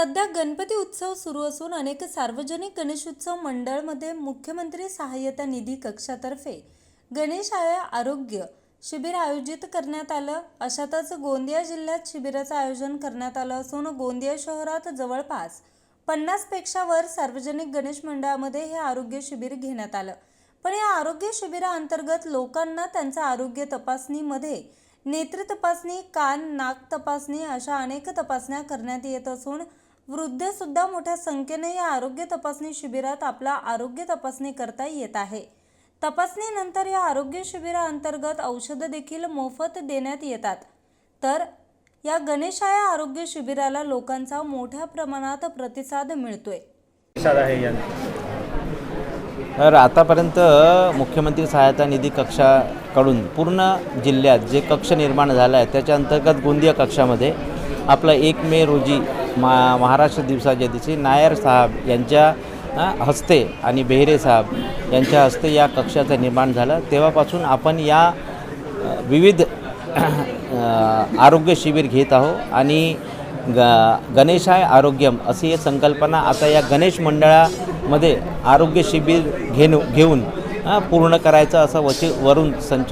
सध्या गणपती उत्सव सुरू असून अनेक सार्वजनिक गणेशोत्सव मंडळमध्ये मुख्यमंत्री सहाय्यता निधी कक्षातर्फे गणेश आ- आरोग्य शिबिर आयोजित करण्यात आलं. अशातच गोंदिया जिल्ह्यात शिबिराचं आयोजन करण्यात आलं असून गोंदिया शहरात जवळपास पन्नासपेक्षा वर सार्वजनिक गणेश मंडळामध्ये हे आरोग्य शिबिर घेण्यात आलं. पण या आरोग्य शिबिराअंतर्गत लोकांना त्यांच्या आरोग्य तपासणीमध्ये नेत्र तपासणी कान नाक तपासणी अशा अनेक तपासण्या करण्यात येत असून वृद्ध सुद्धा मोठ्या संख्येने या आरोग्य तपासणी शिबिरात आपला आरोग्य तपासणी करता येत आहे. तपासणीनंतर या आरोग्य शिबिराअंतर्गत औषधं देखील मोफत देण्यात येतात. तर या गणेशाया आरोग्य शिबिराला लोकांचा मोठ्या प्रमाणात प्रतिसाद मिळतोय. तर आतापर्यंत मुख्यमंत्री सहायता निधी कक्षाकडून पूर्ण जिल्ह्यात जे कक्ष निर्माण झालं आहे त्याच्या अंतर्गत गोंदिया कक्षामध्ये आपलं एक मे रोजी मा महाराष्ट्र दिवसाच्या दिवशी नायर साहेब यांच्या हस्ते आणि बेहरे साहेब यांच्या हस्ते या कक्षाचं निर्माण झालं. तेव्हापासून आपण या विविध आरोग्य शिबिर घेत आहो आणि ग गणेशाय आरोग्यम अशी ही संकल्पना आता या गणेश मंडळामध्ये आरोग्य शिबिर घेणू घेऊन पूर्ण करायचं असं वची वरून संच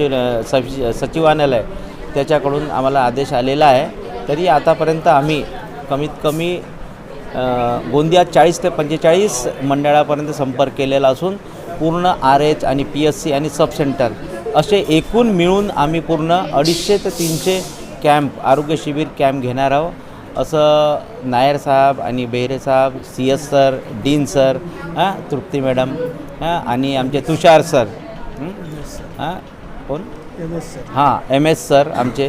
सचिवानालय सचिवालय त्याच्याकडून आम्हाला आदेश आलेला आहे. तरी आतापर्यंत आम्ही कमीत कमी गोंदियात चाळीस ते पंचेचाळीस मंडळापर्यंत संपर्क केलेला असून पूर्ण आर एच आणि पी एस सी आणि सब सेंटर असे एकूण मिळून आम्ही पूर्ण अडीचशे ते तीनशे कॅम्प आरोग्य शिबिर कॅम्प घेणार आहोत. असं नायर साहेब आणि बेहरे साहेब C S sir dean sir हां तृप्ती मॅडम हां आणि आमचे तुषार सर. हं? कोण? हां एम एस सर आमचे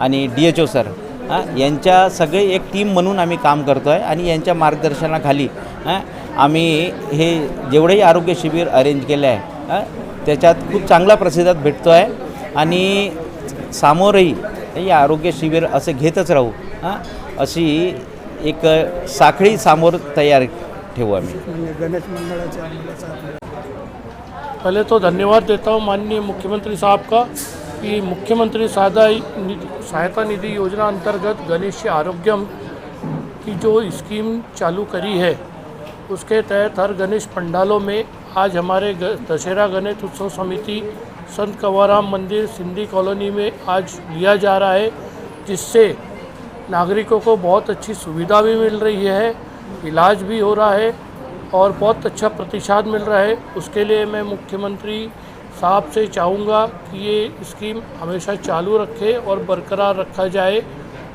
आणि डी एच ओ सर हां यांच्या सगळे एक टीम म्हणून आम्ही काम करतो आहे आणि यांच्या मार्गदर्शनाखाली हां आम्ही हे जेवढेही आरोग्य शिबिर अरेंज केले आहे हां त्याच्यात खूप चांगला प्रतिसाद भेटतो आहे आणि सामोरही हे आरोग्य शिबिर असे घेतच राहू हां अशी एक साखळी समोर तयार ठेवू आम्ही. गणेश मंडळाच्या पहले तो धन्यवाद देता हूँ माननीय मुख्यमंत्री साहब का कि मुख्यमंत्री सहायता सहायता निधि योजना अंतर्गत गणेश आरोग्यम की जो स्कीम चालू करी है, उसके तहत हर गणेश पंडालों में आज हमारे दशहरा गणेश उत्सव समिति, संत कंवरराम मंदिर, सिंधी कॉलोनी में आज लिया जा रहा है, जिससे नागरिकों को बहुत अच्छी सुविधा भी मिल रही है, इलाज भी हो रहा है और बहुत अच्छा प्रतिसाद मिल रहा है। उसके लिए मैं मुख्यमंत्री साहब से चाहूँगा कि ये स्कीम हमेशा चालू रखे और बरकरार रखा जाए।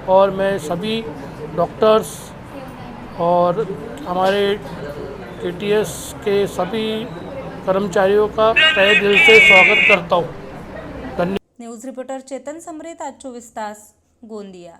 और मैं सभी डॉक्टर्स और हमारे के के सभी कर्मचारियों का तय दिल से स्वागत करता हूँ। धन्यवाद न्यूज़ रिपोर्टर चेतन समरीत आज चोवीस तास गोंदिया।